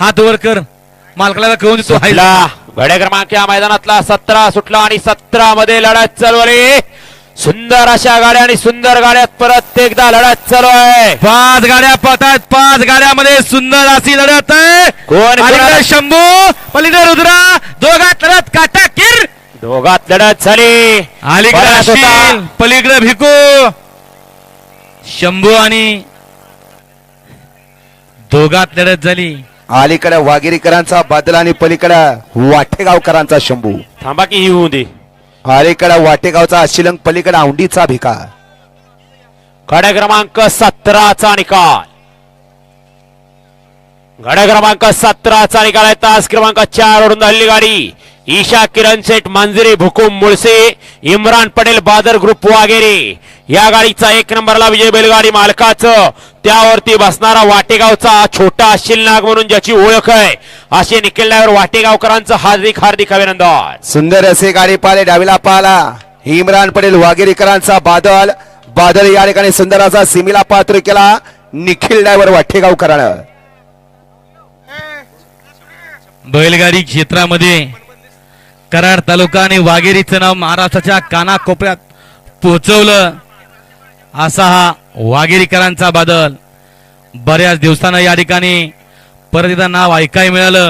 हात वर कर. मालकाला कळून देतो. गड्या क्रमांक या मैदानातला सतरा सुटला आणि सतरा मध्ये लढत चालू आहे. सुंदर अशा गाड्या आणि सुंदर गाड्यात परत एकदा लढत चालू आहे. पाच गाड्या पळतात पाच गाड्यामध्ये सुंदर अशी लढत आहे. कोण अलीकडे शंभू पलीकडे रुद्रा. दोघात लढत काटा किर. दोघात लढत झाली. अलीकडे. अशील पलीकडे भिकू. शंभू आणि दोघात लढत झाली. अलीकडे वाघेरीकरांचा बादल आणि पलीकडे वाटेगावकरांचा शंभू. थांबा की ही होऊ दे अलीकडे वाटेगावचा शिलंग पलीकडे औंडीचा भिका गाड्या क्रमांक सतराचा निकाल. गाड्या क्रमांक सतराचा निकाल आहे. तास क्रमांक चार वरून हल्ली गाडी. ईशा किरण सेठ मांजरे भुकुम मुळसे इम्रान पटेल बादर ग्रुप वागेरे. या गाडीचा एक नंबरला विजय बैलगाडी मालकाचं. त्यावरती बसणारा वाटेगावचा छोटा शिलनाग म्हणून ज्याची ओळख आहे. असे निखिल ड्रायव्हर वाटेगावकरांचं हार्दिक हार्दिक अभिनंदन. सुंदर असे गाडी पाले डावीला पाला इम्रान पटेल वाघेरीकरांचा बादल. बादल या ठिकाणी सुंदर असा सिमीला पात्र केला. निखिल ड्रायव्हर वाटेगावकरानं. बैलगाडी क्षेत्रामध्ये कराड तालुका आणि वाघेरीचं नाव महाराष्ट्राच्या कानाकोपऱ्यात पोहोचवलं. असा हा वाघेरीकरांचा बादल. बऱ्याच दिवसानं या ठिकाणी परत एकदा नाव ऐकायला मिळालं.